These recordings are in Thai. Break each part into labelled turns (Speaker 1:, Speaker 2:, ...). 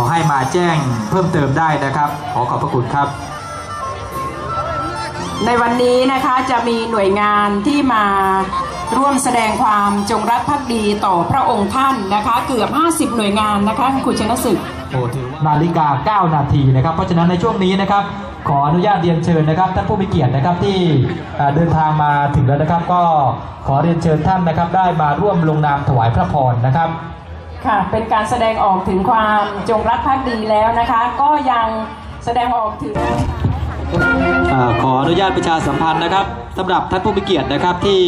Speaker 1: ขอให้มาแจ้งเพิ่มเติมได้นะครับ ขอขอบพระคุณครับ
Speaker 2: ในวันนี้นะคะจะมีหน่วยงานที่มาร่วมแสดงความจงรักภักดีต่อพระองค์ท่านนะคะ เกือบ 50 หน่วยงานนะคะคุณชนะศึก
Speaker 1: โอ้ถือว่านาฬิกา 9 นาทีนะครับ เพราะฉะนั้นในช่วงนี้นะครับ ขออนุญาตเรียนเชิญนะครับท่านผู้มีเกียรตินะครับที่เอ่อเดินทางมาถึงแล้วนะครับ ก็ขอเรียนเชิญท่านนะครับ ได้มาร่วมลงนามถวายพระพรนะครับ
Speaker 2: ค่ะ เป็นการแสดงออกถึงความจงรักภักดีแล้วนะคะ ก็ยังแสดงออกถึง
Speaker 1: อขออนุญาตประชาสัมพันธ์นะครับสำหรับท่านผู้มีเกียรตินะครับที่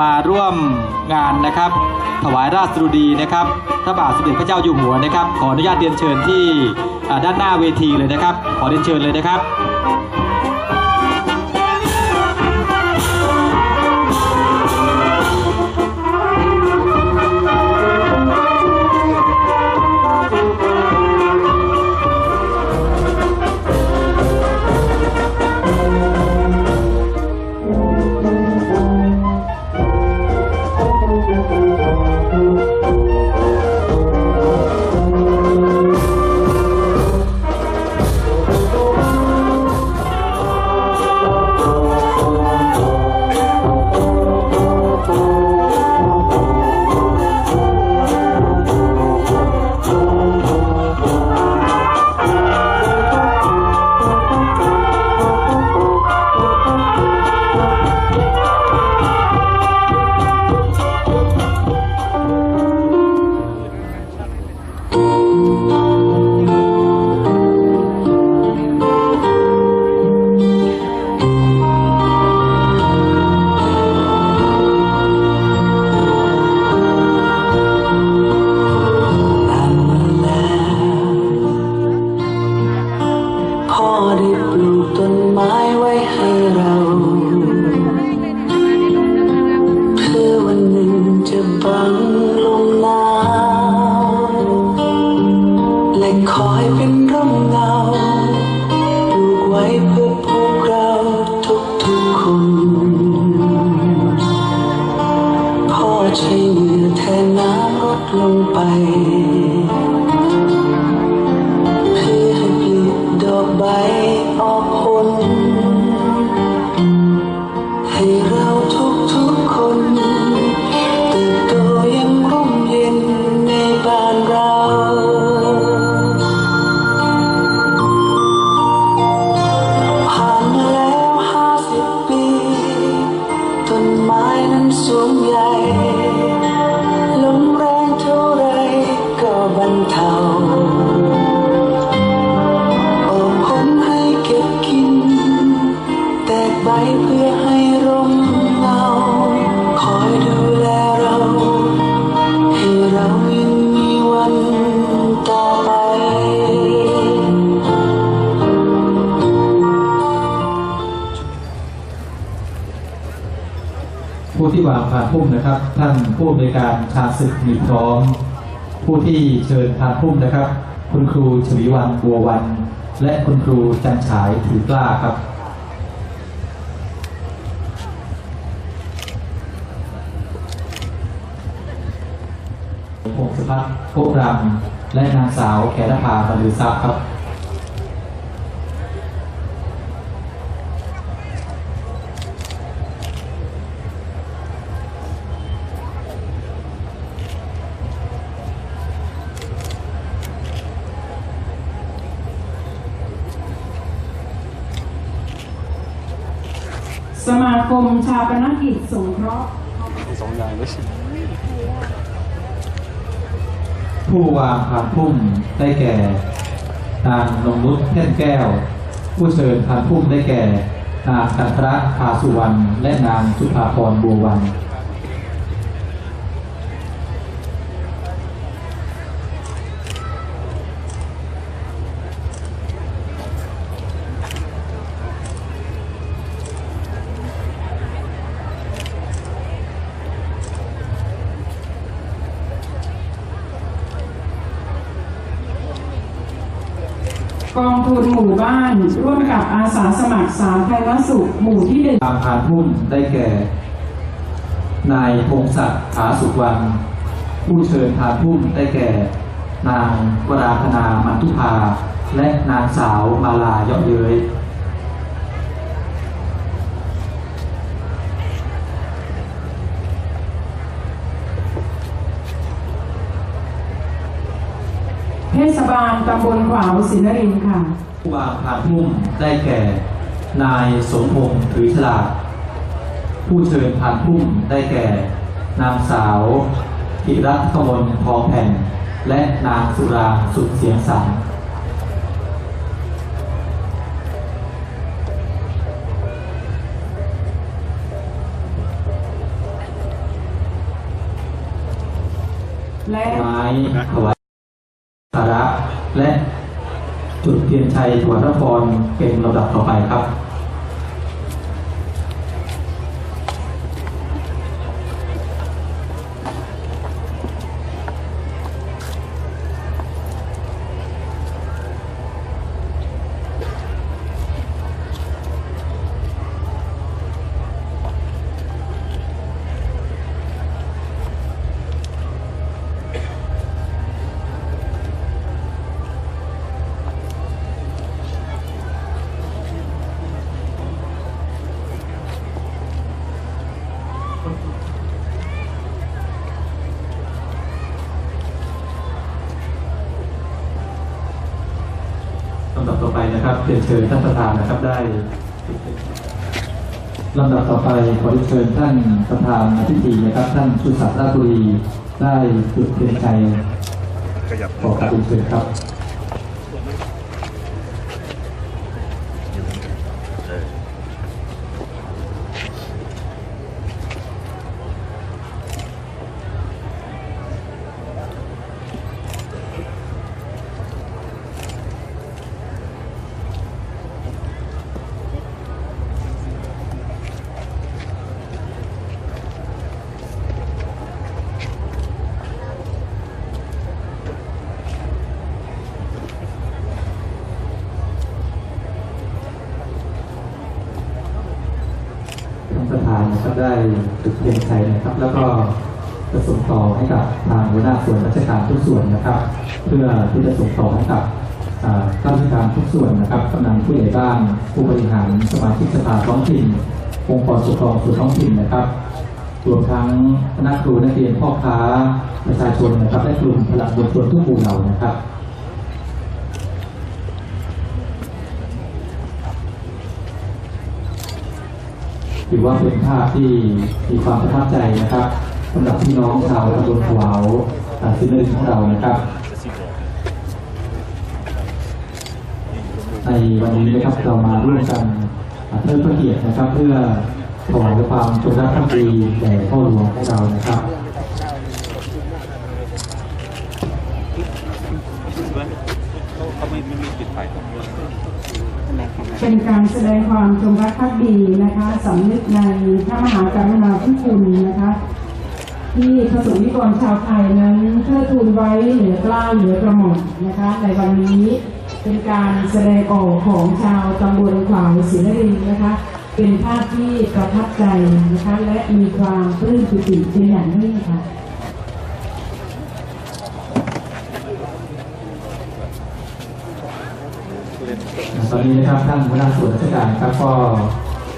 Speaker 1: มาร่วมงานนะครับ ถวายราชสดุดีนะครับพระบาทสมเด็จพระเจ้าอยู่หัวนะครับ ขออนุญาตเรียนเชิญที่ด้านหน้าเวทีเลยนะครับ ขอเรียนเชิญเลยนะครับ
Speaker 3: พุ่มนะครับ ท่านผู้อำ
Speaker 1: นวยการชาญศึกมีพร้อม ผู้ที่เชิญพานพุ่มนะครับ คุณครูชวีวันบัววัน และคุณครูจันฉายถือกล้าครับพงศพัฒน์โคกรำและนางสาวแขนภาบรรลือทรัพย์ครับ
Speaker 2: สมาคมชาปนกิจสงเคราะห์
Speaker 1: ผู้วางพาพุ่มได้แก่นางลงนุษเท่นแก้ว ผู้เชิญพาพุ่มได้แก่นางกันทระพาสุวรรณและนางสุภาพรบัววัน
Speaker 2: กองทุนหมู่บ้าน ร่วมกับอาสาสมัครสาธารณสุขหมู่ที่หนึ่ง
Speaker 1: ตามพานพุ่มได้แก่ นายพงศักดิ์ขาสุวรรณผู้เชิญพานพุ่มได้แก่ นางวราธนามันทุภา และนางสาวมาลายอดเย้ย
Speaker 2: ศบาลตำบลขวาวศรีนรินทร์ค่ะ
Speaker 1: ผู้วางพานพุ่มได้แก่ นายสมพงษ์ถือฉลากผู้เชิญพานพุ่มได้แก่ นางสาวธิรัตน์กมลทองแผ่น และนางสุรางค์สุดเสียงสัง
Speaker 2: และ
Speaker 1: ไม้ถวายสาระ และจุดเทียนชัยถวายพระพรเป็นลำดับต่อไปครับ ลำดับต่อไปนะครับเรียนเชิญท่านประธานนะครับได้ลำดับต่อไปขอเชิญท่านประธานพิธีนะครับ ท่านสุศักดิ์ราชบุรีได้จุดเทียนชัย
Speaker 4: ขยับ
Speaker 1: ขอกรเรียนเชิญครับ ท่านประธานนะครับได้จุดเทียนชัยนะครับ แล้วก็จะส่งต่อให้กับทางหัวหน้าส่วนราชการทุกส่วนนะครับ เพื่อที่จะส่งต่อให้กับข้าราชการทุกส่วนนะครับกำนันผู้ใหญ่บ้านผู้บริหารสมาชิกสภาท้องถิ่นองค์กรปกครองส่วนท้องถิ่นนะครับรวมทั้งคณะครูนักเรียนพ่อค้าประชาชนนะครับและกลุ่มพลังบนชนทุกหมู่เหล่านะครับ ถือว่าเป็นภาพที่มีความประทับใจนะครับสำหรับพี่น้องชาวตำบลขวาวซินเนอร์ของเรานะครับ ในวันนี้นะครับเรามาร่วมกันอ่าเทิดพระเกียรตินะครับ เพื่อถวายความจงรักภักดีแด่พ่อหลวงของเรานะครับ
Speaker 4: เขาไม่ไม่มีปิดไฟ
Speaker 2: เป็นการแสดงความจงรักภักดีนะคะสำนึกในพระมหากรุณาธิคุณนะคะ ที่พระสงฆ์นิกรชาวไทยนั้นเทิดทูนไว้เหนือกล้าเหนือกระหม่อมนะคะในวันนี้เป็นการแสดงออกของชาวตำบลขวาวศรีนครินนะคะ เป็นภาพที่ประทับใจนะคะและมีความปลื้มปิติเป็นอย่างยิ่งค่ะ
Speaker 1: ตอนนี้นะครับท่านหัวหน้าส่วนราชการนะครับก็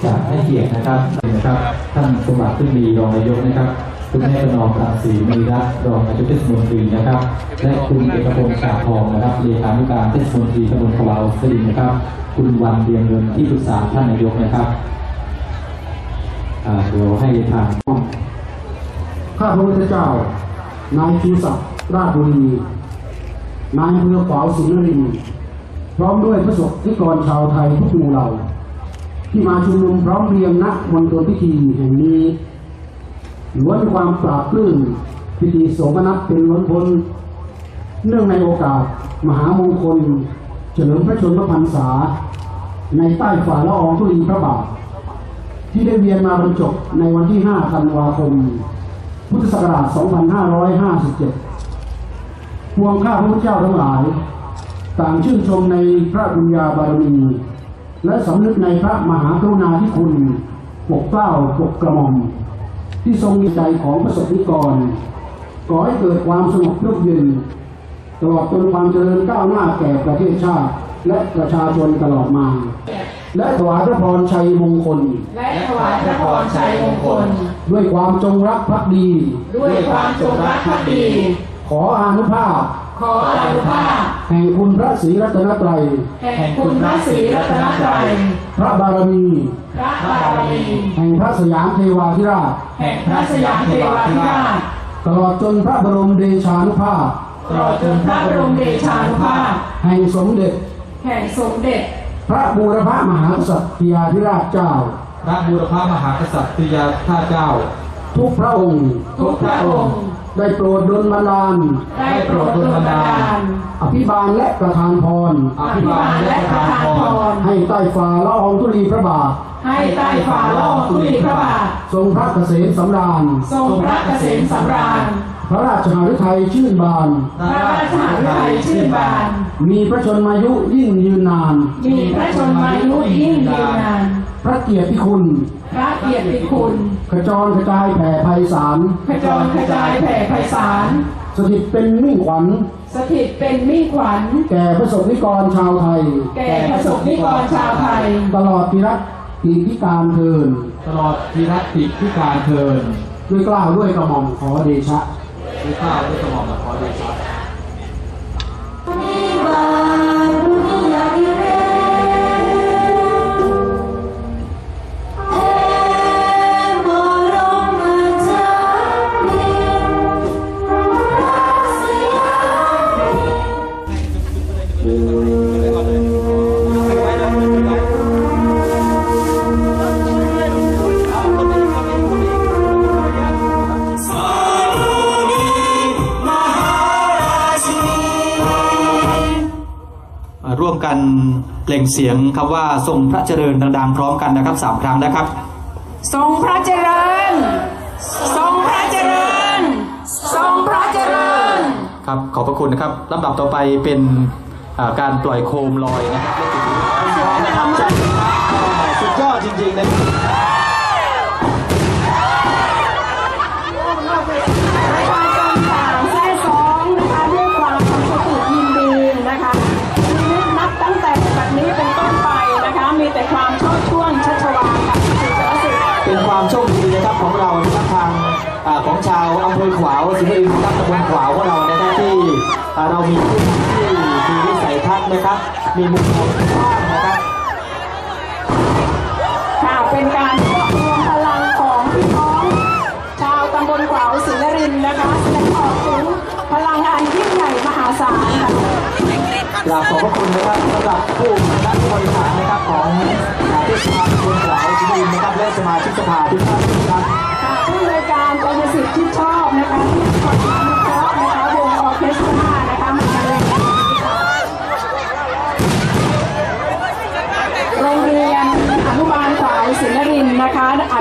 Speaker 1: จะให้เกียรตินะครับนะครับ ท่านสมบัติขึ้นดีรองนายกนะครับคุณแม่ประนอมรังสีมีรัตน์รองนายกเทศมนตรีนะครับ และคุณเอกพงศ์ชาทองนะครับเลขานุการเทศมนตรีตำบลขวาวสรินทร์นะครับ คุณวันเรียงเงินที่ปรึกษาท่านนายกนะครับเดี๋ยวให้ทาง
Speaker 5: ข้าพระพุทธเจ้านายชูศักดิ์ราชบุรีนายอำเภอขวาวศรีนรินทร์ ร้อมด้วยพระสงฆ์นิกรชาวไทยทุกหมู่เหล่า ที่มาชุมนุมพร้อมเรียงณมณฑลพิธีแห่งนี้ล้วนเป็นความปราบปลื้มพิธีโสมนัสเป็นล้นพ้นเนื่องในโอกาสมหามงคล เฉลิมพระชนมพรรษา ในใต้ฝ่าละอองธุลีพระบาท ที่ได้เวียนมาบรรจบในวันที่ 5 ธันวาคม พุทธศักราช 2557 พวงข้าพระพุทธเจ้าทั้งหลาย ต่างชื่นชมในพระบุญญาบารมี และสำนึกในพระมหากรุณาธิคุณปกเกล้าปกกระหม่อม ที่ทรงมีใจของประสบนิกรก่อให้เกิดความสงบร่มเย็นตลอดจนความเจริญก้าวหน้าแก่ประเทศชาติ และประชาชนตลอดมา และถวายพระพรชัยมงคล
Speaker 2: และถวายพระพรชัยมงคล
Speaker 5: ด้วยความจงรักภักดี
Speaker 2: ด้วยความจงรักภักดี
Speaker 5: ขออานุภาพ
Speaker 2: ขออนุภาพ
Speaker 5: แห่งคุณพระศรีรัตนตรัย
Speaker 2: แห่งคุณพระศรีรัตนตรัย
Speaker 5: พระบารมี
Speaker 2: พระบารมี
Speaker 5: แห่งพระสยามเทวาธิราช
Speaker 2: แห่งพระสยามเทวาธิราช
Speaker 5: ตลอดจนพระบรมเดชานุภาพ
Speaker 2: ตลอดจนพระบรมเดชานุภาพ
Speaker 5: แห่งสมเด็จ
Speaker 2: แห่งสมเด็จ
Speaker 5: พระบูรพมหากษัตริยาธิราชเจ้า
Speaker 1: พระบูรพมหากษัตริยาข้าเจ้า
Speaker 5: ทุกพระองค์
Speaker 2: ทุกพระองค์
Speaker 5: ได้โปรดดลบันดาล
Speaker 2: ได้โปรดดลบันดาล
Speaker 5: อภิบาลและประทานพร
Speaker 1: อภิบาลและประทานพร
Speaker 5: ให้ใต้ฝ่าละอองธุลีพระบาท
Speaker 2: ให้ใต้ฝ่าละอองธุลีพระบาท
Speaker 5: ทรงพระเกษมสำราญ
Speaker 2: ทรงพระเกษมสำราญ
Speaker 5: พระราชหฤทัยชื่นบาน
Speaker 2: พระราชหฤทัยชื่นบาน
Speaker 5: มีพระชนมายุยิ่งยืนนาน
Speaker 2: มีพระชนมายุยิ่งยืนนาน
Speaker 5: พระเกียรติคุณ
Speaker 2: พระเกียรติคุณ
Speaker 5: ขจรกระจายแผ่ไพศาล
Speaker 2: ขจรกระจายแผ่ไพศาล
Speaker 5: สถิตเป็นมิ่งขวัญ
Speaker 2: สถิตเป็นมิ่งขวัญ
Speaker 5: แก่พระสงฆ์นิกรชาวไทย
Speaker 2: แก่ประสบนิกรชาวไทย
Speaker 5: ตลอดปีรักปีพิการเทิน
Speaker 1: ตลอดทีรัติพิการเทิน
Speaker 5: ด้วยเกล้าวด้วยกระหม่อมขอเดชะ
Speaker 1: ด้วยข้าวด้วยกระหม่อมขอเดชะ ม เปล่งเสียงคำว่าทรงพระเจริญดังๆพร้อมกันนะครับสามครั้งนะครับ
Speaker 2: ทรงพระเจริญ ทรงพระเจริญ ทรงพระเจริญ
Speaker 1: ครับขอบพระคุณนะครับลำดับต่อไปเป็นอ่าการปล่อยโคมลอยนะครับ
Speaker 2: เรา
Speaker 1: มีผู้ที่มีวิสัยทัศน์นะครับ มีมุมมองกว้างนะครับ
Speaker 2: ค่ะเป็นการรวบรวมพลังของพี่น้อง ชาวตำบลขวาวศรีนรินทร์นะคะแสดงออกถึงพลังอันยิ่งใหญ่มหาศาลค่ะ
Speaker 1: กราบขอบพระคุณนะครับสำหรับผู้คณะผู้บริหารนะครับของเทศบาลตำบลขวาวสิงห์บุรีนะครับและสมาชิกสภาทุกท่านนะครับ
Speaker 2: ค่ะผู้บริการกายสิทธิ์ที่ชอบนะคะที่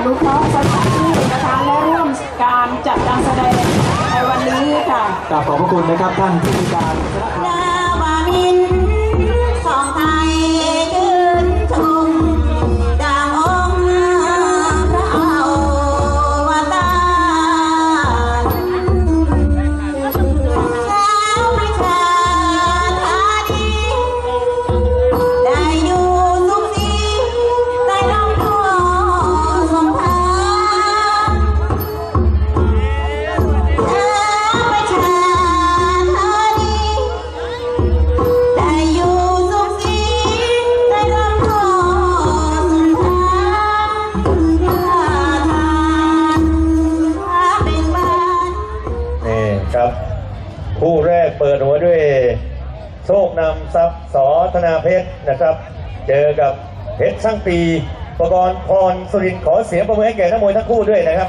Speaker 2: อนุเคราะห์สถานที่นะคะและร่วมการจัดการแสดงในวันนี้ค่ะ
Speaker 1: กราบขอบพระคุณนะครับท่านผู้มีการคณะ
Speaker 6: เปิดหัวด้วย โชคนำทรัพย์สอธนาเพชรนะครับ เจอกับเพชรช่างปี ประกรณ์พรสุรินทร์ขอเสียงประมือให้แก่นักมวยทั้งคู่ด้วยนะครับ